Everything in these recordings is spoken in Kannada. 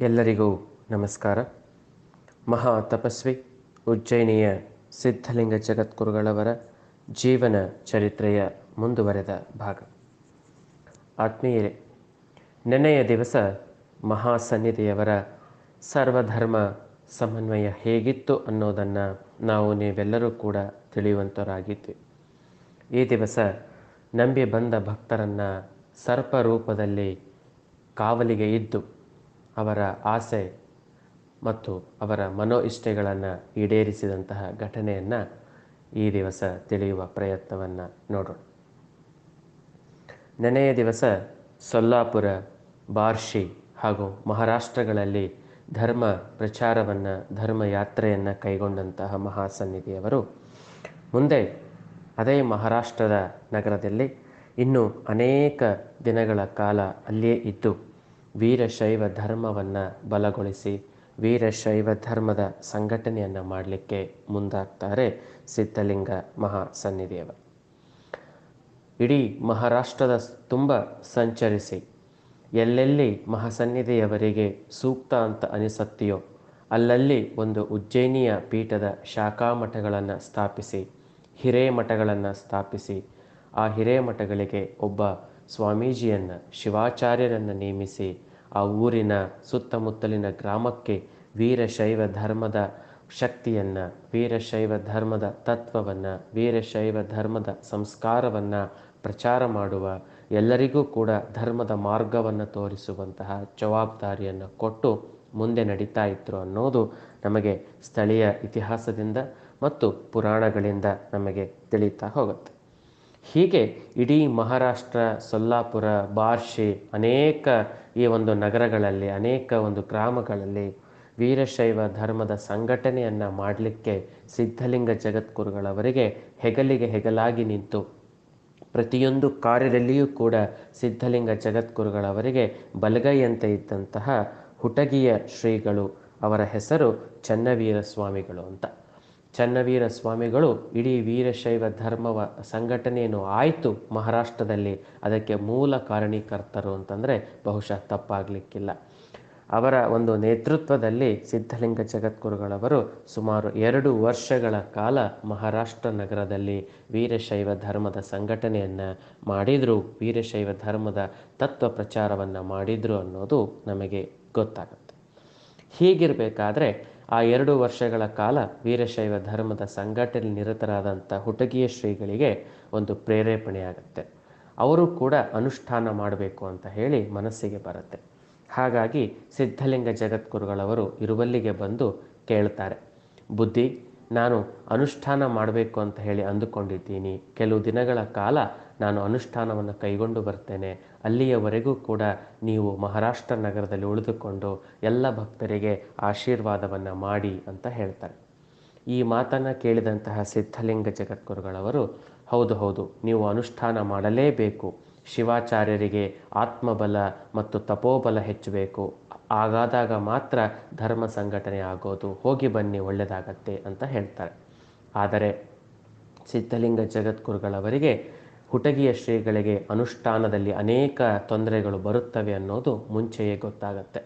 ಎಲ್ಲರಿಗೂ ನಮಸ್ಕಾರ. ಮಹಾ ತಪಸ್ವಿ ಉಜ್ಜಯಿನಿಯ ಸಿದ್ಧಲಿಂಗ ಜಗದ್ಗುರುಗಳವರ ಜೀವನ ಚರಿತ್ರೆಯ ಮುಂದುವರೆದ ಭಾಗ. ಆತ್ಮೀಯರೇ, ನೆನೆಯ ದಿವಸ ಮಹಾಸನ್ನಿಧಿಯವರ ಸರ್ವಧರ್ಮ ಸಮನ್ವಯ ಹೇಗಿತ್ತು ಅನ್ನೋದನ್ನು ನಾವು ನೀವೆಲ್ಲರೂ ಕೂಡ ತಿಳಿಯುವಂತರಾಗಿದ್ವಿ. ಈ ದಿವಸ ನಂಬಿ ಬಂದ ಭಕ್ತರನ್ನು ಸರ್ಪ ರೂಪದಲ್ಲಿ ಕಾವಲಿಗೆ ಇದ್ದು ಅವರ ಆಸೆ ಮತ್ತು ಅವರ ಮನೋ ಇಷ್ಟೆಗಳನ್ನು ಈಡೇರಿಸಿದಂತಹ ಘಟನೆಯನ್ನು ಈ ದಿವಸ ತಿಳಿಯುವ ಪ್ರಯತ್ನವನ್ನು ನೋಡೋಣ. ನೆನೆಯ ದಿವಸ ಸೊಲ್ಲಾಪುರ, ಬಾರ್ಷಿ ಹಾಗೂ ಮಹಾರಾಷ್ಟ್ರಗಳಲ್ಲಿ ಧರ್ಮ ಪ್ರಚಾರವನ್ನು, ಧರ್ಮ ಯಾತ್ರೆಯನ್ನು ಕೈಗೊಂಡಂತಹ ಮಹಾಸನ್ನಿಧಿಯವರು ಮುಂದೆ ಅದೇ ಮಹಾರಾಷ್ಟ್ರದ ನಗರದಲ್ಲಿ ಇನ್ನೂ ಅನೇಕ ದಿನಗಳ ಕಾಲ ಅಲ್ಲಿಯೇ ಇದ್ದು ವೀರಶೈವ ಧರ್ಮವನ್ನು ಬಲಗೊಳಿಸಿ, ವೀರಶೈವ ಧರ್ಮದ ಸಂಘಟನೆಯನ್ನು ಮಾಡಲಿಕ್ಕೆ ಮುಂದಾಗ್ತಾರೆ ಸಿದ್ಧಲಿಂಗ ಮಹಾಸನ್ನಿಧಿಯವರು ಇಡೀ ಮಹಾರಾಷ್ಟ್ರದ ತುಂಬ ಸಂಚರಿಸಿ, ಎಲ್ಲೆಲ್ಲಿ ಮಹಾಸನ್ನಿಧಿಯವರಿಗೆ ಸೂಕ್ತ ಅಂತ ಅನಿಸತ್ತೆಯೋ, ಅಲ್ಲಲ್ಲಿ ಒಂದು ಉಜ್ಜಯಿನಿಯ ಪೀಠದ ಶಾಖಾ ಮಠಗಳನ್ನು ಸ್ಥಾಪಿಸಿ, ಹಿರೇಮಠಗಳನ್ನು ಸ್ಥಾಪಿಸಿ, ಆ ಹಿರೇಮಠಗಳಿಗೆ ಒಬ್ಬ ಸ್ವಾಮೀಜಿಯನ್ನು ಶಿವಾಚಾರ್ಯರನ್ನು ನೇಮಿಸಿ ಆ ಊರಿನ ಸುತ್ತಮುತ್ತಲಿನ ಗ್ರಾಮಕ್ಕೆ ವೀರಶೈವ ಧರ್ಮದ ಶಕ್ತಿಯನ್ನು, ವೀರಶೈವ ಧರ್ಮದ ತತ್ವವನ್ನು, ವೀರಶೈವ ಧರ್ಮದ ಸಂಸ್ಕಾರವನ್ನು ಪ್ರಚಾರ ಮಾಡುವ ಎಲ್ಲರಿಗೂ ಕೂಡ ಧರ್ಮದ ಮಾರ್ಗವನ್ನು ತೋರಿಸುವಂತಹ ಜವಾಬ್ದಾರಿಯನ್ನು ಕೊಟ್ಟು ಮುಂದೆ ನಡೀತಾ ಇದ್ರು ಅನ್ನೋದು ನಮಗೆ ಸ್ಥಳೀಯ ಇತಿಹಾಸದಿಂದ ಮತ್ತು ಪುರಾಣಗಳಿಂದ ನಮಗೆ ತಿಳಿತಾ ಹೋಗುತ್ತೆ. ಹೀಗೆ ಇಡೀ ಮಹಾರಾಷ್ಟ್ರ, ಸೊಲ್ಲಾಪುರ, ಬಾರ್ಷಿ ಅನೇಕ ಈ ಒಂದು ನಗರಗಳಲ್ಲಿ, ಅನೇಕ ಒಂದು ಗ್ರಾಮಗಳಲ್ಲಿ ವೀರಶೈವ ಧರ್ಮದ ಸಂಘಟನೆಯನ್ನು ಮಾಡಲಿಕ್ಕೆ ಸಿದ್ಧಲಿಂಗ ಜಗದ್ಗುರುಗಳವರಿಗೆ ಹೆಗಲಿಗೆ ಹೆಗಲಾಗಿ ನಿಂತು ಪ್ರತಿಯೊಂದು ಕಾರ್ಯದಲ್ಲಿಯೂ ಕೂಡ ಸಿದ್ಧಲಿಂಗ ಜಗದ್ಗುರುಗಳವರಿಗೆ ಬಲಗೈಯಂತೆ ಇದ್ದಂತಹ ಹುಟಗಿಯ ಶ್ರೀಗಳು, ಅವರ ಹೆಸರು ಚನ್ನವೀರ ಸ್ವಾಮಿಗಳು ಅಂತ. ಚನ್ನವೀರ ಸ್ವಾಮಿಗಳು ಇಡೀ ವೀರಶೈವ ಧರ್ಮವ ಸಂಘಟನೆಯನ್ನು ಆಯಿತು ಮಹಾರಾಷ್ಟ್ರದಲ್ಲಿ. ಅದಕ್ಕೆ ಮೂಲ ಕಾರಣೀಕರ್ತರು ಅಂತಂದರೆ ಬಹುಶಃ ತಪ್ಪಾಗಲಿಕ್ಕಿಲ್ಲ. ಅವರ ಒಂದು ನೇತೃತ್ವದಲ್ಲಿ ಸಿದ್ಧಲಿಂಗ ಜಗದ್ಗುರುಗಳವರು ಸುಮಾರು ಎರಡು ವರ್ಷಗಳ ಕಾಲ ಮಹಾರಾಷ್ಟ್ರ ನಗರದಲ್ಲಿ ವೀರಶೈವ ಧರ್ಮದ ಸಂಘಟನೆಯನ್ನು ಮಾಡಿದರು, ವೀರಶೈವ ಧರ್ಮದ ತತ್ವ ಪ್ರಚಾರವನ್ನು ಮಾಡಿದರು ಅನ್ನೋದು ನಮಗೆ ಗೊತ್ತಾಗುತ್ತೆ. ಹೀಗಿರಬೇಕಾದ್ರೆ ಆ ಎರಡು ವರ್ಷಗಳ ಕಾಲ ವೀರಶೈವ ಧರ್ಮದ ಸಂಘಟನೆ ನಿರತರಾದಂಥ ಹುಟಗಿಯ ಶ್ರೀಗಳಿಗೆ ಒಂದು ಪ್ರೇರೇಪಣೆಯಾಗುತ್ತೆ. ಅವರು ಕೂಡ ಅನುಷ್ಠಾನ ಮಾಡಬೇಕು ಅಂತ ಹೇಳಿ ಮನಸ್ಸಿಗೆ ಬರುತ್ತೆ. ಹಾಗಾಗಿ ಸಿದ್ಧಲಿಂಗ ಜಗದ್ಗುರುಗಳವರು ಇರುವಲ್ಲಿಗೆ ಬಂದು ಕೇಳ್ತಾರೆ, ಬುದ್ಧಿ ನಾನು ಅನುಷ್ಠಾನ ಮಾಡಬೇಕು ಅಂತ ಹೇಳಿ ಅಂದುಕೊಂಡಿದ್ದೀನಿ. ಕೆಲವು ದಿನಗಳ ಕಾಲ ನಾನು ಅನುಷ್ಠಾನವನ್ನು ಕೈಗೊಂಡು ಬರ್ತೇನೆ. ಅಲ್ಲಿಯವರೆಗೂ ಕೂಡ ನೀವು ಮಹಾರಾಷ್ಟ್ರ ನಗರದಲ್ಲಿ ಉಳಿದುಕೊಂಡು ಎಲ್ಲ ಭಕ್ತರಿಗೆ ಆಶೀರ್ವಾದವನ್ನು ಮಾಡಿ ಅಂತ ಹೇಳ್ತಾರೆ. ಈ ಮಾತನ್ನು ಕೇಳಿದಂತಹ ಸಿದ್ಧಲಿಂಗ ಜಗದ್ಗುರುಗಳವರು, ಹೌದು ಹೌದು, ನೀವು ಅನುಷ್ಠಾನ ಮಾಡಲೇಬೇಕು. ಶಿವಾಚಾರ್ಯರಿಗೆ ಆತ್ಮಬಲ ಮತ್ತು ತಪೋಬಲ ಹೆಚ್ಚಬೇಕು. ಹಾಗಾದಾಗ ಮಾತ್ರ ಧರ್ಮ ಸಂಘಟನೆ ಆಗೋದು. ಹೋಗಿ ಬನ್ನಿ, ಒಳ್ಳೆಯದಾಗತ್ತೆ ಅಂತ ಹೇಳ್ತಾರೆ. ಆದರೆ ಸಿದ್ಧಲಿಂಗ ಜಗದ್ಗುರುಗಳವರಿಗೆ ಹುಟಗಿಯ ಶ್ರೀಗಳಿಗೆ ಅನುಷ್ಠಾನದಲ್ಲಿ ಅನೇಕ ತೊಂದರೆಗಳು ಬರುತ್ತವೆ ಅನ್ನೋದು ಮುಂಚೆಯೇ ಗೊತ್ತಾಗತ್ತೆ.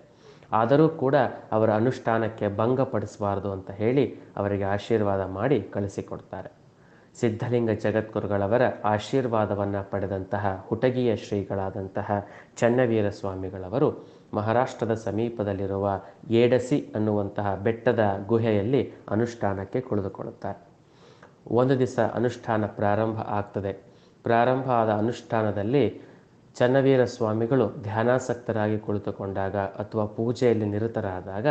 ಆದರೂ ಕೂಡ ಅವರ ಅನುಷ್ಠಾನಕ್ಕೆ ಭಂಗಪಡಿಸಬಾರ್ದು ಅಂತ ಹೇಳಿ ಅವರಿಗೆ ಆಶೀರ್ವಾದ ಮಾಡಿ ಕಳಿಸಿಕೊಡ್ತಾರೆ. ಸಿದ್ಧಲಿಂಗ ಜಗದ್ಗುರುಗಳವರ ಆಶೀರ್ವಾದವನ್ನು ಪಡೆದಂತಹ ಹುಟಗಿಯ ಶ್ರೀಗಳಾದಂತಹ ಚನ್ನವೀರ ಸ್ವಾಮಿಗಳವರು ಮಹಾರಾಷ್ಟ್ರದ ಸಮೀಪದಲ್ಲಿರುವ ಏಡಸಿ ಅನ್ನುವಂತಹ ಬೆಟ್ಟದ ಗುಹೆಯಲ್ಲಿ ಅನುಷ್ಠಾನಕ್ಕೆ ಕುಳಿದುಕೊಳ್ಳುತ್ತಾರೆ ಒಂದು ದಿವಸ ಅನುಷ್ಠಾನ ಪ್ರಾರಂಭ ಆಗ್ತದೆ. ಪ್ರಾರಂಭ ಆದ ಅನುಷ್ಠಾನದಲ್ಲಿ ಚನ್ನವೀರ ಸ್ವಾಮಿಗಳು ಧ್ಯಾನಾಸಕ್ತರಾಗಿ ಕುಳಿತುಕೊಂಡಾಗ ಅಥವಾ ಪೂಜೆಯಲ್ಲಿ ನಿರತರಾದಾಗ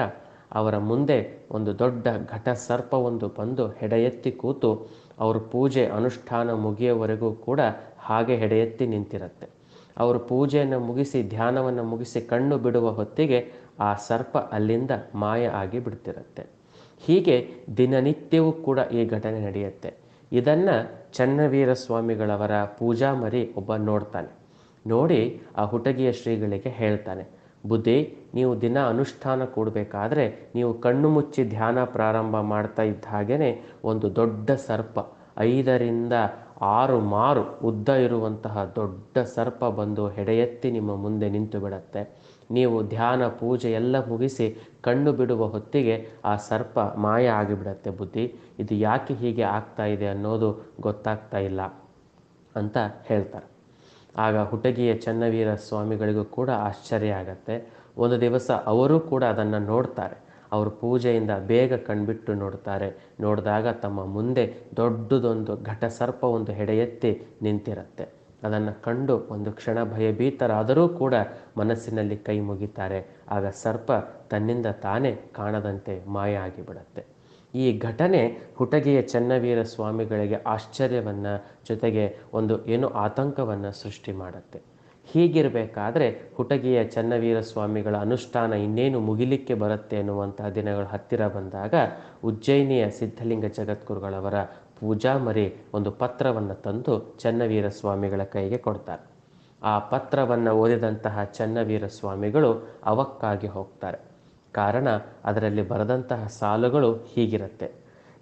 ಅವರ ಮುಂದೆ ಒಂದು ದೊಡ್ಡ ಘಟ ಸರ್ಪವೊಂದು ಬಂದು ಹೆಡೆಯೆತ್ತಿ ಕೂತು ಅವ್ರ ಪೂಜೆ ಅನುಷ್ಠಾನ ಮುಗಿಯುವವರೆಗೂ ಕೂಡ ಹಾಗೆ ಹೆಡೆಯೆತ್ತಿ ನಿಂತಿರುತ್ತೆ. ಅವರು ಪೂಜೆಯನ್ನು ಮುಗಿಸಿ ಧ್ಯಾನವನ್ನು ಮುಗಿಸಿ ಕಣ್ಣು ಬಿಡುವ ಹೊತ್ತಿಗೆ ಆ ಸರ್ಪ ಅಲ್ಲಿಂದ ಮಾಯ ಆಗಿ ಬಿಡ್ತಿರುತ್ತೆ. ಹೀಗೆ ದಿನನಿತ್ಯವೂ ಕೂಡ ಈ ಘಟನೆ ನಡೆಯುತ್ತೆ. ಇದನ್ನು ಚನ್ನವೀರ ಸ್ವಾಮಿಗಳವರ ಪೂಜಾ ಮರಿ ಒಬ್ಬ ನೋಡ್ತಾನೆ. ನೋಡಿ ಆ ಹುಟಗಿಯ ಶ್ರೀಗಳಿಗೆ ಹೇಳ್ತಾನೆ, ಬುದ್ಧಿ ನೀವು ದಿನ ಅನುಷ್ಠಾನ ಕೊಡಬೇಕಾದ್ರೆ ನೀವು ಕಣ್ಣು ಮುಚ್ಚಿ ಧ್ಯಾನ ಪ್ರಾರಂಭ ಮಾಡ್ತಾ ಇದ್ದ ಹಾಗೇ ಒಂದು ದೊಡ್ಡ ಸರ್ಪ, ಐದರಿಂದ ಆರು ಮಾರು ಉದ್ದ ಇರುವಂತಹ ದೊಡ್ಡ ಸರ್ಪ ಬಂದು ಹೆಡೆಯೆತ್ತಿ ನಿಮ್ಮ ಮುಂದೆ ನಿಂತು ಬಿಡತ್ತೆ. ನೀವು ಧ್ಯಾನ ಪೂಜೆ ಎಲ್ಲ ಮುಗಿಸಿ ಕಣ್ಣು ಬಿಡುವ ಹೊತ್ತಿಗೆ ಆ ಸರ್ಪ ಮಾಯ ಆಗಿಬಿಡತ್ತೆ ಬುದ್ಧಿ. ಇದು ಯಾಕೆ ಹೀಗೆ ಆಗ್ತಾ ಇದೆ ಅನ್ನೋದು ಗೊತ್ತಾಗ್ತಾ ಇಲ್ಲ ಅಂತ ಹೇಳ್ತಾರೆ. ಆಗ ಹುಟಗಿಯ ಚನ್ನವೀರ ಸ್ವಾಮಿಗಳಿಗೂ ಕೂಡ ಆಶ್ಚರ್ಯ ಆಗತ್ತೆ. ಒಂದು ದಿವಸ ಅವರು ಕೂಡ ಅದನ್ನು ನೋಡ್ತಾರೆ. ಅವರು ಪೂಜೆಯಿಂದ ಬೇಗ ಕಣ್ಬಿಟ್ಟು ನೋಡ್ತಾರೆ. ನೋಡಿದಾಗ ತಮ್ಮ ಮುಂದೆ ದೊಡ್ಡದೊಂದು ಘಟಸರ್ಪ ಒಂದು ಹೆಡೆ ಎತ್ತಿ ನಿಂತಿರುತ್ತೆ. ಅದನ್ನು ಕಂಡು ಒಂದು ಕ್ಷಣ ಭಯಭೀತರಾದರೂ ಕೂಡ ಮನಸ್ಸಿನಲ್ಲಿ ಕೈ ಮುಗಿತಾರೆ. ಆಗ ಸರ್ಪ ತನ್ನಿಂದ ತಾನೇ ಕಾಣದಂತೆ ಮಾಯ ಆಗಿಬಿಡತ್ತೆ ಈ ಘಟನೆ ಹುಟಗಿಯ ಚನ್ನವೀರ ಸ್ವಾಮಿಗಳಿಗೆ ಆಶ್ಚರ್ಯವನ್ನು ಜೊತೆಗೆ ಒಂದು ಏನು ಆತಂಕವನ್ನು ಸೃಷ್ಟಿ ಮಾಡುತ್ತೆ. ಹೀಗಿರಬೇಕಾದ್ರೆ ಹುಟಗಿಯ ಚನ್ನವೀರ ಸ್ವಾಮಿಗಳ ಅನುಷ್ಠಾನ ಇನ್ನೇನು ಮುಗಿಲಿಕ್ಕೆ ಬರುತ್ತೆ ಎನ್ನುವಂತಹ ದಿನಗಳು ಹತ್ತಿರ ಬಂದಾಗ ಉಜ್ಜಯಿನಿಯ ಸಿದ್ಧಲಿಂಗ ಜಗದ್ಗುರುಗಳವರ ಪೂಜಾಮರಿ ಒಂದು ಪತ್ರವನ್ನು ತಂದು ಚನ್ನವೀರ ಸ್ವಾಮಿಗಳ ಕೈಗೆ ಕೊಡ್ತಾರೆ. ಆ ಪತ್ರವನ್ನು ಓದಿದಂತಹ ಚನ್ನವೀರ ಸ್ವಾಮಿಗಳು ಅವಕ್ಕಾಗಿ ಹೋಗ್ತಾರೆ. ಕಾರಣ ಅದರಲ್ಲಿ ಬರೆದಂತಹ ಸಾಲುಗಳು ಹೀಗಿರುತ್ತೆ.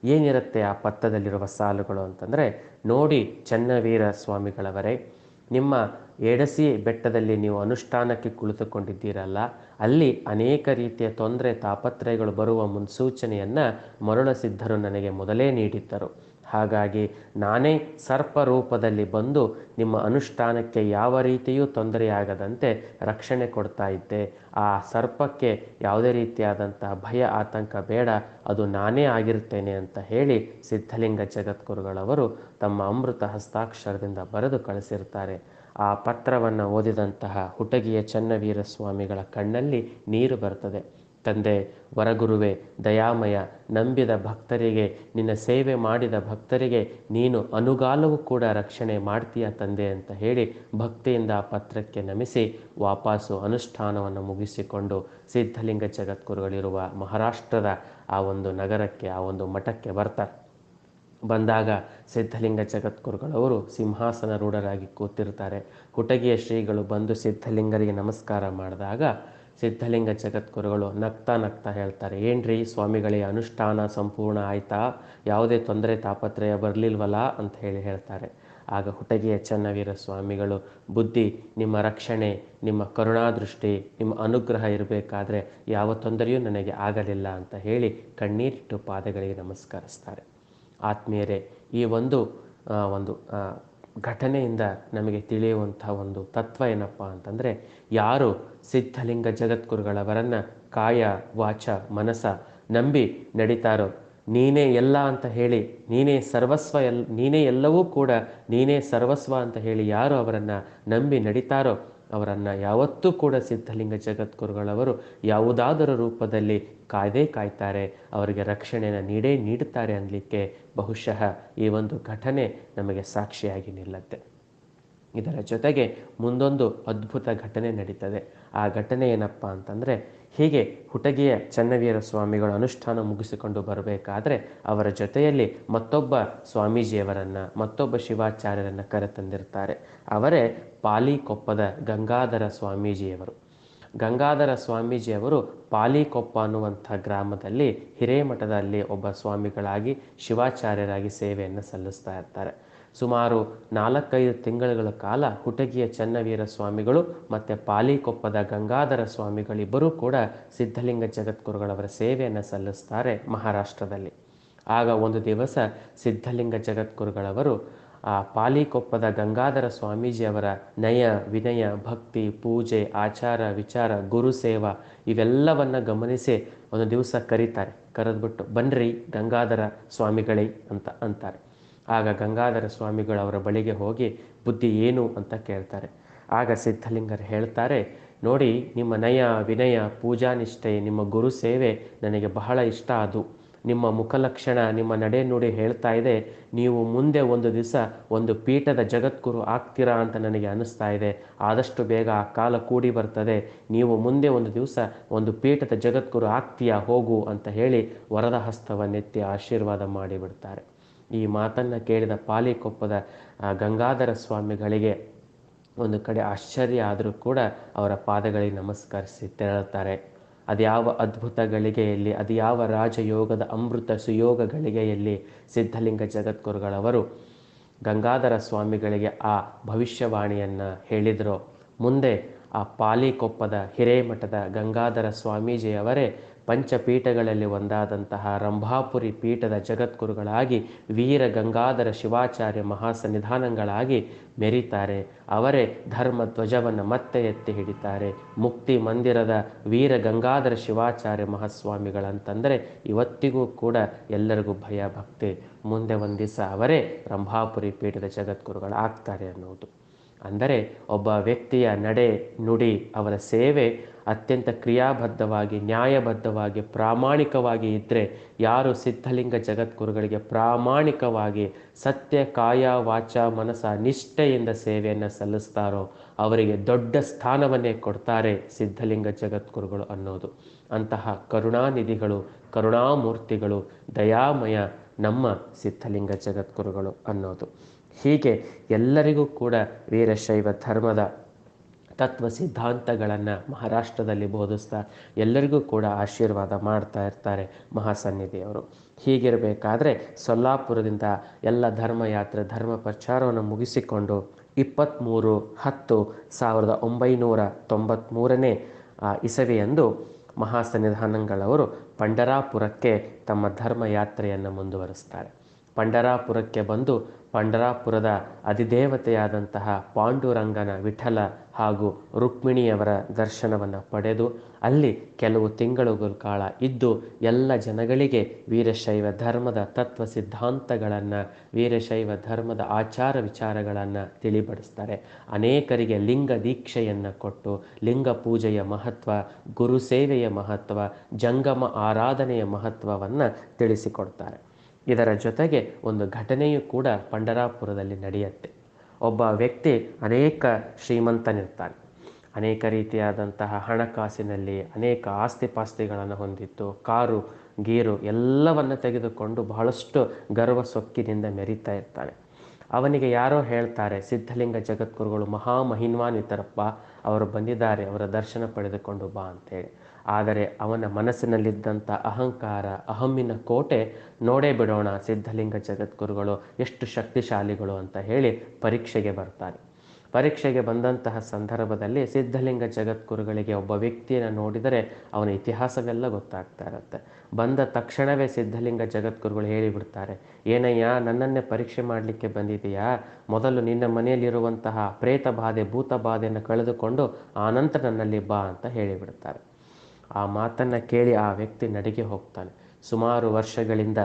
ಏನಿರುತ್ತೆ ಆ ಪತ್ರದಲ್ಲಿರುವ ಸಾಲುಗಳು ಅಂತಂದರೆ ನೋಡಿ ಚನ್ನವೀರ ಸ್ವಾಮಿಗಳವರೇ ನಿಮ್ಮ ಎಡಸಿ ಬೆಟ್ಟದಲ್ಲಿ ನೀವು ಅನುಷ್ಠಾನಕ್ಕೆ ಕುಳಿತುಕೊಂಡಿದ್ದೀರಲ್ಲ, ಅಲ್ಲಿ ಅನೇಕ ರೀತಿಯ ತೊಂದರೆ, ತಾಪತ್ರಯಗಳು ಬರುವ ಮುನ್ಸೂಚನೆಯನ್ನು ಮರುಳಸಿದ್ಧರು ನನಗೆ ಮೊದಲೇ ನೀಡಿದ್ದರು. ಹಾಗಾಗಿ ನಾನೇ ಸರ್ಪ ರೂಪದಲ್ಲಿ ಬಂದು ನಿಮ್ಮ ಅನುಷ್ಠಾನಕ್ಕೆ ಯಾವ ರೀತಿಯೂ ತೊಂದರೆಯಾಗದಂತೆ ರಕ್ಷಣೆ ಕೊಡ್ತಾ ಇದ್ದೆ. ಆ ಸರ್ಪಕ್ಕೆ ಯಾವುದೇ ರೀತಿಯಾದಂತಹ ಭಯ, ಆತಂಕ ಬೇಡ, ಅದು ನಾನೇ ಆಗಿರ್ತೇನೆ ಅಂತ ಹೇಳಿ ಸಿದ್ಧಲಿಂಗ ಜಗದ್ಗುರುಗಳವರು ತಮ್ಮ ಅಮೃತ ಹಸ್ತಾಕ್ಷರದಿಂದ ಬರೆದು ಕಳಿಸಿರ್ತಾರೆ. ಆ ಪತ್ರವನ್ನು ಓದಿದಂತಹ ಹುಟಗಿಯ ಚನ್ನವೀರ ಸ್ವಾಮಿಗಳ ಕಣ್ಣಲ್ಲಿ ನೀರು ಬರ್ತದೆ. ತಂದೆ, ವರಗುರುವೆ, ದಯಾಮಯ, ನಂಬಿದ ಭಕ್ತರಿಗೆ, ನಿನ್ನ ಸೇವೆ ಮಾಡಿದ ಭಕ್ತರಿಗೆ, ನೀನು ಅನುಗಾಲವೂ ಕೂಡ ರಕ್ಷಣೆ ಮಾಡ್ತೀಯ ತಂದೆ ಅಂತ ಹೇಳಿ ಭಕ್ತಿಯಿಂದ ಆ ಪತ್ರಕ್ಕೆ ನಮಿಸಿ ವಾಪಸ್ಸು ಅನುಷ್ಠಾನವನ್ನು ಮುಗಿಸಿಕೊಂಡು ಸಿದ್ಧಲಿಂಗ ಜಗದ್ಗುರುಗಳಿರುವ ಮಹಾರಾಷ್ಟ್ರದ ಆ ಒಂದು ನಗರಕ್ಕೆ, ಆ ಒಂದು ಮಠಕ್ಕೆ ಬರ್ತಾರೆ. ಬಂದಾಗ ಸಿದ್ಧಲಿಂಗ ಜಗದ್ಗುರುಗಳವರು ಸಿಂಹಾಸನ ರೂಢರಾಗಿ ಕೂತಿರ್ತಾರೆ. ಹುಟಗಿಯ ಶ್ರೀಗಳು ಬಂದು ಸಿದ್ಧಲಿಂಗರಿಗೆ ನಮಸ್ಕಾರ ಮಾಡಿದಾಗ ಸಿದ್ಧಲಿಂಗ ಜಗದ್ಗುರುಗಳು ನಗ್ತಾ ನಗ್ತಾ ಹೇಳ್ತಾರೆ, ಏನ್ರಿ ಸ್ವಾಮಿಗಳೇ, ಅನುಷ್ಠಾನ ಸಂಪೂರ್ಣ ಆಯ್ತಾ? ಯಾವುದೇ ತೊಂದರೆ, ತಾಪತ್ರಯ ಬರಲಿಲ್ವಲ್ಲ? ಅಂತ ಹೇಳಿ ಹೇಳ್ತಾರೆ. ಆಗ ಹುಟಗಿಯ ಚನ್ನವೀರ ಸ್ವಾಮಿಗಳು, ಬುದ್ಧಿ, ನಿಮ್ಮ ರಕ್ಷಣೆ, ನಿಮ್ಮ ಕರುಣಾದೃಷ್ಟಿ, ನಿಮ್ಮ ಅನುಗ್ರಹ ಇರಬೇಕಾದ್ರೆ ಯಾವ ತೊಂದರೆಯೂ ನನಗೆ ಆಗಲಿಲ್ಲ ಅಂತ ಹೇಳಿ ಕಣ್ಣೀರಿಟ್ಟು ಪಾದಗಳಿಗೆ ನಮಸ್ಕರಿಸ್ತಾರೆ. ಆತ್ಮೀಯರೇ, ಈ ಒಂದು ಒಂದು ಘಟನೆಯಿಂದ ನಮಗೆ ತಿಳಿಯುವಂಥ ಒಂದು ತತ್ವ ಏನಪ್ಪ ಅಂತಂದರೆ, ಯಾರು ಸಿದ್ಧಲಿಂಗ ಜಗದ್ಗುರುಗಳವರನ್ನು ಕಾಯ, ವಾಚ, ಮನಸ ನಂಬಿ ನಡೀತಾರೋ, ನೀನೇ ಎಲ್ಲ ಅಂತ ಹೇಳಿ, ನೀನೇ ಸರ್ವಸ್ವ ಎಲ್, ನೀನೇ ಎಲ್ಲವೂ ಕೂಡ ನೀನೇ ಸರ್ವಸ್ವ ಅಂತ ಹೇಳಿ ಯಾರು ಅವರನ್ನು ನಂಬಿ ನಡೀತಾರೋ ಅವರನ್ನು ಯಾವತ್ತೂ ಕೂಡ ಸಿದ್ಧಲಿಂಗ ಜಗದ್ಗುರುಗಳವರು ಯಾವುದಾದರೂ ರೂಪದಲ್ಲಿ ಕಾಯ್ದೇ ಕಾಯ್ತಾರೆ, ಅವರಿಗೆ ರಕ್ಷಣೆಯನ್ನು ನೀಡೇ ನೀಡುತ್ತಾರೆ ಅನ್ನಲಿಕ್ಕೆ ಬಹುಶಃ ಈ ಒಂದು ಘಟನೆ ನಮಗೆ ಸಾಕ್ಷಿಯಾಗಿ ನಿಲ್ಲತ್ತೆ. ಇದರ ಜೊತೆಗೆ ಮುಂದೊಂದು ಅದ್ಭುತ ಘಟನೆ ನಡೀತದೆ. ಆ ಘಟನೆ ಏನಪ್ಪ ಅಂತಂದರೆ, ಹೀಗೆ ಹುಟಗಿಯ ಚನ್ನವೀರ ಸ್ವಾಮಿಗಳು ಅನುಷ್ಠಾನ ಮುಗಿಸಿಕೊಂಡು ಬರಬೇಕಾದ್ರೆ ಅವರ ಜೊತೆಯಲ್ಲಿ ಮತ್ತೊಬ್ಬ ಸ್ವಾಮೀಜಿಯವರನ್ನು, ಮತ್ತೊಬ್ಬ ಶಿವಾಚಾರ್ಯರನ್ನು ಕರೆತಂದಿರ್ತಾರೆ. ಅವರೇ ಪಾಲಿಕೊಪ್ಪದ ಗಂಗಾಧರ ಸ್ವಾಮೀಜಿಯವರು. ಗಂಗಾಧರ ಸ್ವಾಮೀಜಿಯವರು ಪಾಲಿಕೊಪ್ಪ ಅನ್ನುವಂಥ ಗ್ರಾಮದಲ್ಲಿ ಹಿರೇಮಠದಲ್ಲಿ ಒಬ್ಬ ಸ್ವಾಮಿಗಳಾಗಿ ಶಿವಾಚಾರ್ಯರಾಗಿ ಸೇವೆಯನ್ನು ಸಲ್ಲಿಸ್ತಾ ಇರ್ತಾರೆ. ಸುಮಾರು ನಾಲ್ಕೈದು ತಿಂಗಳುಗಳ ಕಾಲ ಹುಟಗಿಯ ಚನ್ನವೀರ ಸ್ವಾಮಿಗಳು ಮತ್ತು ಪಾಲಿಕೊಪ್ಪದ ಗಂಗಾಧರ ಸ್ವಾಮಿಗಳಿಬ್ಬರೂ ಕೂಡ ಸಿದ್ಧಲಿಂಗ ಜಗದ್ಗುರುಗಳವರ ಸೇವೆಯನ್ನು ಸಲ್ಲಿಸ್ತಾರೆ ಮಹಾರಾಷ್ಟ್ರದಲ್ಲಿ. ಆಗ ಒಂದು ದಿವಸ ಸಿದ್ಧಲಿಂಗ ಜಗದ್ಗುರುಗಳವರು ಆ ಪಾಲಿಕೊಪ್ಪದ ಗಂಗಾಧರ ಸ್ವಾಮೀಜಿಯವರ ನಯ, ವಿನಯ, ಭಕ್ತಿ, ಪೂಜೆ, ಆಚಾರ, ವಿಚಾರ, ಗುರು ಸೇವಾ ಇವೆಲ್ಲವನ್ನು ಗಮನಿಸಿ ಒಂದು ದಿವಸ ಕರೀತಾರೆ. ಕರೆದ್ಬಿಟ್ಟು, ಬನ್ರಿ ಗಂಗಾಧರ ಸ್ವಾಮಿಗಳೇ ಅಂತ ಅಂತಾರೆ. ಆಗ ಗಂಗಾಧರ ಸ್ವಾಮಿಗಳು ಅವರ ಬಳಿಗೆ ಹೋಗಿ, ಬುದ್ಧಿ ಏನು? ಅಂತ ಕೇಳ್ತಾರೆ. ಆಗ ಸಿದ್ಧಲಿಂಗರು ಹೇಳ್ತಾರೆ, ನೋಡಿ, ನಿಮ್ಮ ನಯ, ವಿನಯ ಪೂಜಾ ನಿಷ್ಠೆ ನಿಮ್ಮ ಗುರು ಸೇವೆ ನನಗೆ ಬಹಳ ಇಷ್ಟ. ಅದು ನಿಮ್ಮ ಮುಖಲಕ್ಷಣ, ನಿಮ್ಮ ನಡೆ ನುಡಿ ಹೇಳ್ತಾ ಇದೆ. ನೀವು ಮುಂದೆ ಒಂದು ದಿವಸ ಒಂದು ಪೀಠದ ಜಗದ್ಗುರು ಆಗ್ತೀರಾ ಅಂತ ನನಗೆ ಅನಿಸ್ತಾ ಇದೆ. ಆದಷ್ಟು ಬೇಗ ಆ ಕಾಲ ಕೂಡಿ ಬರ್ತದೆ. ನೀವು ಮುಂದೆ ಒಂದು ದಿವಸ ಒಂದು ಪೀಠದ ಜಗದ್ಗುರು ಆಗ್ತೀಯಾ? ಹೋಗು ಅಂತ ಹೇಳಿ ವರದ ಹಸ್ತವನ್ನೆತ್ತಿ ಆಶೀರ್ವಾದ ಮಾಡಿಬಿಡ್ತಾರೆ. ಈ ಮಾತನ್ನು ಕೇಳಿದ ಪಾಲಿಕೊಪ್ಪದ ಗಂಗಾಧರ ಸ್ವಾಮಿಗಳಿಗೆ ಒಂದು ಕಡೆ ಆಶ್ಚರ್ಯ ಆದರೂ ಕೂಡ ಅವರ ಪಾದಗಳಿಗೆ ನಮಸ್ಕರಿಸಿ ತೆರಳುತ್ತಾರೆ. ಅದ್ಯಾವ ಅದ್ಭುತ ಗಳಿಗೆಯಲ್ಲಿ ಅದ್ಯಾವ ರಾಜಯೋಗದ ಅಮೃತ ಸುಯೋಗ ಗಳಿಗೆಯಲ್ಲಿ ಸಿದ್ಧಲಿಂಗ ಜಗದ್ಗುರುಗಳವರು ಗಂಗಾಧರ ಸ್ವಾಮಿಗಳಿಗೆ ಆ ಭವಿಷ್ಯವಾಣಿಯನ್ನು ಹೇಳಿದರು. ಮುಂದೆ ಆ ಪಾಲಿಕೊಪ್ಪದ ಹಿರೇಮಠದ ಗಂಗಾಧರ ಸ್ವಾಮೀಜಿಯವರೇ ಪಂಚಪೀಠಗಳಲ್ಲಿ ಒಂದಾದಂತಹ ರಂಭಾಪುರಿ ಪೀಠದ ಜಗದ್ಗುರುಗಳಾಗಿ ವೀರ ಗಂಗಾಧರ ಶಿವಾಚಾರ್ಯ ಮಹಾಸನ್ನಿಧಾನಗಳಾಗಿ ಮೆರೀತಾರೆ. ಅವರೇ ಧರ್ಮ ಧ್ವಜವನ್ನು ಮತ್ತೆ ಎತ್ತಿ ಹಿಡಿತಾರೆ. ಮುಕ್ತಿ ಮಂದಿರದ ವೀರ ಗಂಗಾಧರ ಶಿವಾಚಾರ್ಯ ಮಹಾಸ್ವಾಮಿಗಳಂತಂದರೆ ಇವತ್ತಿಗೂ ಕೂಡ ಎಲ್ಲರಿಗೂ ಭಯ ಭಕ್ತಿ ಮುಂದೆ ಒಂದು ದಿವಸ ಅವರೇ ರಂಭಾಪುರಿ ಪೀಠದ ಜಗದ್ಗುರುಗಳಾಗ್ತಾರೆ ಅನ್ನೋದು. ಅಂದರೆ ಒಬ್ಬ ವ್ಯಕ್ತಿಯ ನಡೆ, ನುಡಿ, ಅವರ ಸೇವೆ ಅತ್ಯಂತ ಕ್ರಿಯಾಬದ್ಧವಾಗಿ, ನ್ಯಾಯಬದ್ಧವಾಗಿ, ಪ್ರಾಮಾಣಿಕವಾಗಿ ಇದ್ದರೆ ಯಾರು ಸಿದ್ಧಲಿಂಗ ಜಗದ್ಗುರುಗಳಿಗೆ ಪ್ರಾಮಾಣಿಕವಾಗಿ ಸತ್ಯ, ಕಾಯ, ವಾಚ ಮನಸ ನಿಷ್ಠೆಯಿಂದ ಸೇವೆಯನ್ನು ಸಲ್ಲಿಸ್ತಾರೋ ಅವರಿಗೆ ದೊಡ್ಡ ಸ್ಥಾನವನ್ನೇ ಕೊಡ್ತಾರೆ ಸಿದ್ಧಲಿಂಗ ಜಗದ್ಗುರುಗಳು ಅನ್ನೋದು. ಅಂತಹ ಕರುಣಾನಿಧಿಗಳು, ಕರುಣಾಮೂರ್ತಿಗಳು, ದಯಾಮಯ ನಮ್ಮ ಸಿದ್ಧಲಿಂಗ ಜಗದ್ಗುರುಗಳು ಅನ್ನೋದು. ಹೀಗೆ ಎಲ್ಲರಿಗೂ ಕೂಡ ವೀರಶೈವ ಧರ್ಮದ ತತ್ವ ಸಿದ್ಧಾಂತಗಳನ್ನು ಮಹಾರಾಷ್ಟ್ರದಲ್ಲಿ ಬೋಧಿಸ್ತಾ ಎಲ್ಲರಿಗೂ ಕೂಡ ಆಶೀರ್ವಾದ ಮಾಡ್ತಾ ಇರ್ತಾರೆ ಮಹಾಸನ್ನಿಧಿಯವರು. ಹೀಗಿರಬೇಕಾದ್ರೆ ಸೊಲ್ಲಾಪುರದಿಂದ ಎಲ್ಲ ಧರ್ಮಯಾತ್ರೆ, ಧರ್ಮ ಪ್ರಚಾರವನ್ನು ಮುಗಿಸಿಕೊಂಡು ಇಪ್ಪತ್ತ್ಮೂರು ಹತ್ತು ಸಾವಿರದ ಒಂಬೈನೂರ ತೊಂಬತ್ತ್ಮೂರನೇ ಇಸವಿಯಂದು ಮಹಾಸನ್ನಿಧಾನಗಳವರು ಪಂಡರಾಪುರಕ್ಕೆ ತಮ್ಮ ಧರ್ಮಯಾತ್ರೆಯನ್ನು ಮುಂದುವರಿಸ್ತಾರೆ. ಪಂಡರಾಪುರಕ್ಕೆ ಬಂದು ಪಂಡರಾಪುರದ ಅಧಿದೇವತೆಯಾದಂತಹ ಪಾಂಡುರಂಗನ ವಿಠಲ ಹಾಗೂ ರುಕ್ಮಿಣಿಯವರ ದರ್ಶನವನ್ನು ಪಡೆದು ಅಲ್ಲಿ ಕೆಲವು ತಿಂಗಳುಗಳ ಕಾಲ ಇದ್ದು ಎಲ್ಲ ಜನಗಳಿಗೆ ವೀರಶೈವ ಧರ್ಮದ ತತ್ವ ಸಿದ್ಧಾಂತಗಳನ್ನು, ವೀರಶೈವ ಧರ್ಮದ ಆಚಾರ ವಿಚಾರಗಳನ್ನು ತಿಳಿಪಡಿಸ್ತಾರೆ. ಅನೇಕರಿಗೆ ಲಿಂಗ ದೀಕ್ಷೆಯನ್ನು ಕೊಟ್ಟು ಲಿಂಗ ಪೂಜೆಯ ಮಹತ್ವ, ಗುರು ಸೇವೆಯ ಮಹತ್ವ, ಜಂಗಮ ಆರಾಧನೆಯ ಮಹತ್ವವನ್ನು ತಿಳಿಸಿಕೊಡ್ತಾರೆ. ಇದರ ಜೊತೆಗೆ ಒಂದು ಘಟನೆಯೂ ಕೂಡ ಪಂಡರಾಪುರದಲ್ಲಿ ನಡೆಯುತ್ತೆ. ಒಬ್ಬ ವ್ಯಕ್ತಿ ಅನೇಕ ಶ್ರೀಮಂತನಿರ್ತಾನೆ. ಅನೇಕ ರೀತಿಯಾದಂತಹ ಹಣಕಾಸಿನಲ್ಲಿ ಅನೇಕ ಆಸ್ತಿ ಪಾಸ್ತಿಗಳನ್ನು ಹೊಂದಿತ್ತು. ಕಾರು, ಗೀರು ಎಲ್ಲವನ್ನು ತೆಗೆದುಕೊಂಡು ಬಹಳಷ್ಟು ಗರ್ವ ಸೊಕ್ಕಿನಿಂದ ಮೆರೀತಾ ಇರ್ತಾನೆ. ಅವನಿಗೆ ಯಾರೋ ಹೇಳ್ತಾರೆ, ಸಿದ್ಧಲಿಂಗ ಜಗದ್ಗುರುಗಳು ಮಹಾಮಹಿನ್ವಾನ್ವಿತರಪ್ಪ ಅವರು ಬಂದಿದ್ದಾರೆ, ಅವರ ದರ್ಶನ ಪಡೆದುಕೊಂಡು ಬಾ ಅಂತೇಳಿ. ಆದರೆ ಅವನ ಮನಸ್ಸಿನಲ್ಲಿದ್ದಂಥ ಅಹಂಕಾರ, ಅಹಮ್ಮಿನ ಕೋಟೆ ನೋಡೇ ಬಿಡೋಣ ಸಿದ್ಧಲಿಂಗ ಜಗದ್ಗುರುಗಳು, ಎಷ್ಟು ಶಕ್ತಿಶಾಲಿಗಳು ಅಂತ ಹೇಳಿ ಪರೀಕ್ಷೆಗೆ ಬರ್ತಾರೆ. ಪರೀಕ್ಷೆಗೆ ಬಂದಂತಹ ಸಂದರ್ಭದಲ್ಲಿ ಸಿದ್ಧಲಿಂಗ ಜಗದ್ಗುರುಗಳಿಗೆ ಒಬ್ಬ ವ್ಯಕ್ತಿಯನ್ನು ನೋಡಿದರೆ ಅವನ ಇತಿಹಾಸವೆಲ್ಲ ಗೊತ್ತಾಗ್ತಾ ಇರುತ್ತೆ. ಬಂದ ತಕ್ಷಣವೇ ಸಿದ್ಧಲಿಂಗ ಜಗದ್ಗುರುಗಳು ಹೇಳಿಬಿಡ್ತಾರೆ, ಏನಯ್ಯ, ನನ್ನನ್ನೇ ಪರೀಕ್ಷೆ ಮಾಡಲಿಕ್ಕೆ ಬಂದಿದೆಯಾ ಮೊದಲು ನಿನ್ನ ಮನೆಯಲ್ಲಿರುವಂತಹ ಪ್ರೇತ ಬಾಧೆ ಭೂತ ಬಾಧೆಯನ್ನು ಕಳೆದುಕೊಂಡು ಆನಂತರ ನನ್ನಲ್ಲಿ ಬಾ ಅಂತ ಹೇಳಿಬಿಡ್ತಾರೆ. ಆ ಮಾತನ್ನು ಕೇಳಿ ಆ ವ್ಯಕ್ತಿ ನಡಿಗೆ ಹೋಗ್ತಾನೆ. ಸುಮಾರು ವರ್ಷಗಳಿಂದ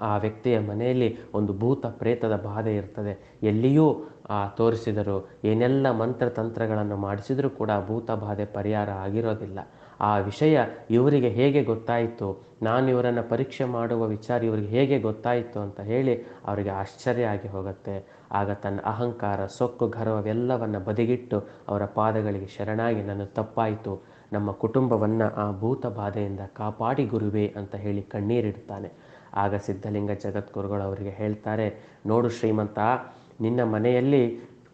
ಆ ವ್ಯಕ್ತಿಯ ಮನೆಯಲ್ಲಿ ಒಂದು ಭೂತ ಪ್ರೇತದ ಬಾಧೆ ಇರ್ತದೆ. ಎಲ್ಲಿಯೂ, ಆ, ತೋರಿಸಿದರು, ಏನೆಲ್ಲ ಮಂತ್ರತಂತ್ರಗಳನ್ನು ಮಾಡಿಸಿದರೂ ಕೂಡ ಭೂತ ಬಾಧೆ ಪರಿಹಾರ ಆಗಿರೋದಿಲ್ಲ. ಆ ವಿಷಯ ಇವರಿಗೆ ಹೇಗೆ ಗೊತ್ತಾಯಿತು? ನಾನು ಇವರನ್ನು ಪರೀಕ್ಷೆ ಮಾಡುವ ವಿಚಾರ ಇವರಿಗೆ ಹೇಗೆ ಗೊತ್ತಾಯಿತು ಅಂತ ಹೇಳಿ ಅವರಿಗೆ ಆಶ್ಚರ್ಯ ಆಗಿ ಹೋಗುತ್ತೆ. ಆಗ ತನ್ನ ಅಹಂಕಾರ, ಸೊಕ್ಕು, ಗರ್ವವೆಲ್ಲವನ್ನು ಬದಿಗಿಟ್ಟು ಅವರ ಪಾದಗಳಿಗೆ ಶರಣಾಗಿ ನನ್ನ ತಪ್ಪಾಯಿತು. ನಮ್ಮ ಕುಟುಂಬವನ್ನು ಆ ಭೂತ ಬಾಧೆಯಿಂದ ಕಾಪಾಡಿ ಗುರುವೇ ಅಂತ ಹೇಳಿ ಕಣ್ಣೀರಿಡ್ತಾನೆ ಆಗ ಸಿದ್ಧಲಿಂಗ ಜಗದ್ಗುರುಗಳು ಅವರಿಗೆ ಹೇಳ್ತಾರೆ, ನೋಡು ಶ್ರೀಮಂತ, ನಿನ್ನ ಮನೆಯಲ್ಲಿ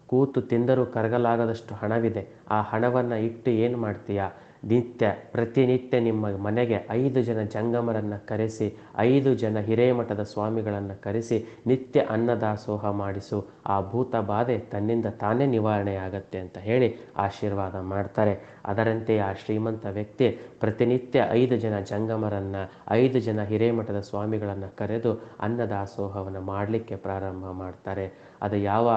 ಕೂತು ತಿಂದರೂ ಕರಗಲಾಗದಷ್ಟು ಹಣವಿದೆ. ಆ ಹಣವನ್ನು ಇಟ್ಟು ಏನು ಮಾಡ್ತೀಯಾ? ನಿತ್ಯ, ಪ್ರತಿನಿತ್ಯ ನಿಮ್ಮ ಮನೆಗೆ ಐದು ಜನ ಜಂಗಮರನ್ನು ಕರೆಸಿ, ಐದು ಜನ ಹಿರೇಮಠದ ಸ್ವಾಮಿಗಳನ್ನು ಕರೆಸಿ, ನಿತ್ಯ ಅನ್ನದಾಸೋಹ ಮಾಡಿಸು. ಆ ಭೂತ ಬಾಧೆ ತನ್ನಿಂದ ತಾನೇ ನಿವಾರಣೆಯಾಗತ್ತೆ ಅಂತ ಹೇಳಿ ಆಶೀರ್ವಾದ ಮಾಡ್ತಾರೆ. ಅದರಂತೆ ಆ ಶ್ರೀಮಂತ ವ್ಯಕ್ತಿ ಪ್ರತಿನಿತ್ಯ ಐದು ಜನ ಜಂಗಮರನ್ನು, ಐದು ಜನ ಹಿರೇಮಠದ ಸ್ವಾಮಿಗಳನ್ನು ಕರೆದು ಅನ್ನದಾಸೋಹವನ್ನು ಮಾಡಲಿಕ್ಕೆ ಪ್ರಾರಂಭ ಮಾಡ್ತಾರೆ. ಅದು ಯಾವ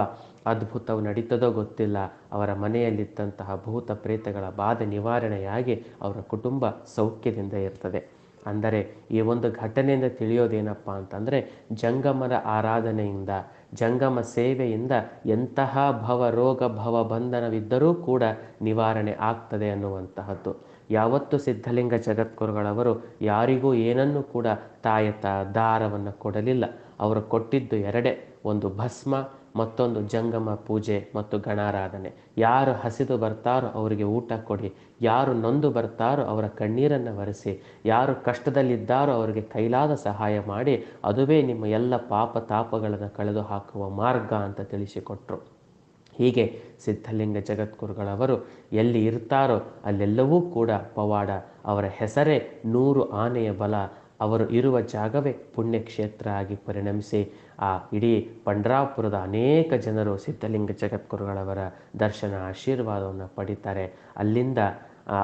ಅದ್ಭುತವು ನಡೀತದೋ ಗೊತ್ತಿಲ್ಲ. ಅವರ ಮನೆಯಲ್ಲಿದ್ದಂತಹ ಭೂತ ಪ್ರೇತಗಳ ಬಾಧೆ ನಿವಾರಣೆಯಾಗಿ ಅವರ ಕುಟುಂಬ ಸೌಖ್ಯದಿಂದ ಇರ್ತದೆ. ಅಂದರೆ ಈ ಒಂದು ಘಟನೆಯಿಂದ ತಿಳಿಯೋದೇನಪ್ಪ ಅಂತಂದರೆ ಜಂಗಮರ ಆರಾಧನೆಯಿಂದ, ಜಂಗಮ ಸೇವೆಯಿಂದ ಎಂತಹ ಭವ ರೋಗ ಭವ ಬಂಧನವಿದ್ದರೂ ಕೂಡ ನಿವಾರಣೆ ಆಗ್ತದೆ ಅನ್ನುವಂತಹದ್ದು. ಯಾವತ್ತು ಸಿದ್ಧಲಿಂಗ ಜಗದ್ಗುರುಗಳವರು ಯಾರಿಗೂ ಏನನ್ನೂ ಕೂಡ ತಾಯತ ದಾರವನ್ನು ಕೊಡಲಿಲ್ಲ. ಅವರು ಕೊಟ್ಟಿದ್ದು ಎರಡೇ, ಒಂದು ಭಸ್ಮ ಮತ್ತೊಂದು ಜಂಗಮ ಪೂಜೆ ಮತ್ತು ಗಣಾರಾಧನೆ. ಯಾರು ಹಸಿದು ಬರ್ತಾರೋ ಅವರಿಗೆ ಊಟ ಕೊಡಿ. ಯಾರು ನೊಂದು ಬರ್ತಾರೋ ಅವರ ಕಣ್ಣೀರನ್ನು ಒರೆಸಿ. ಯಾರು ಕಷ್ಟದಲ್ಲಿದ್ದಾರೋ ಅವರಿಗೆ ಕೈಲಾದ ಸಹಾಯ ಮಾಡಿ. ಅದುವೇ ನಿಮ್ಮ ಎಲ್ಲ ಪಾಪ ತಾಪಗಳನ್ನು ಕಳೆದು ಹಾಕುವ ಮಾರ್ಗ ಅಂತ ತಿಳಿಸಿಕೊಟ್ರು. ಹೀಗೆ ಸಿದ್ಧಲಿಂಗ ಜಗದ್ಗುರುಗಳವರು ಎಲ್ಲಿ ಇರ್ತಾರೋ ಅಲ್ಲೆಲ್ಲವೂ ಕೂಡ ಪವಾಡ. ಅವರ ಹೆಸರೇ ನೂರು ಆನೆಯ ಬಲ. ಅವರು ಇರುವ ಜಾಗವೇ ಪುಣ್ಯಕ್ಷೇತ್ರ ಆಗಿ ಪರಿಣಮಿಸಿ. ಆ ಇಡೀ ಪಂಡ್ರಾಪುರದ ಅನೇಕ ಜನರು ಸಿದ್ಧಲಿಂಗ ಜಗದ್ಗುರುಗಳವರ ದರ್ಶನ ಆಶೀರ್ವಾದವನ್ನು ಪಡಿತಾರೆ. ಅಲ್ಲಿಂದ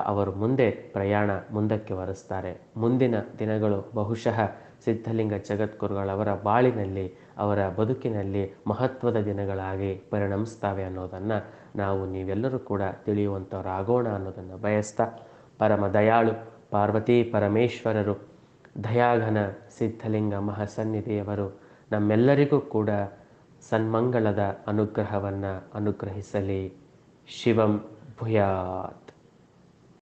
ಅವರು ಮುಂದೆ ಪ್ರಯಾಣ ಮುಂದಕ್ಕೆ ವರೆಸ್ತಾರೆ. ಮುಂದಿನ ದಿನಗಳು ಬಹುಶಃ ಸಿದ್ಧಲಿಂಗ ಜಗದ್ಗುರುಗಳವರ ಬಾಳಿನಲ್ಲಿ, ಅವರ ಬದುಕಿನಲ್ಲಿ ಮಹತ್ವದ ದಿನಗಳಾಗಿ ಪರಿಣಮಿಸ್ತವೆ ಅನ್ನೋದನ್ನು ನಾವು ನೀವೆಲ್ಲರೂ ಕೂಡ ತಿಳಿಯುವಂಥವರಾಗೋಣ ಅನ್ನೋದನ್ನು ಬಯಸ್ತಾ, ಪರಮ ದಯಾಳು ಪಾರ್ವತಿ ಪರಮೇಶ್ವರರು, ದಯಾಘನ ಸಿದ್ಧಲಿಂಗ ಮಹಾಸನ್ನಿಧಿಯವರು ನಮ್ಮೆಲ್ಲರಿಗೂ ಕೂಡ ಸನ್ಮಂಗಳದ ಅನುಗ್ರಹವನ್ನು ಅನುಗ್ರಹಿಸಲಿ. ಶಿವಂ ಭೂಯಾತ್.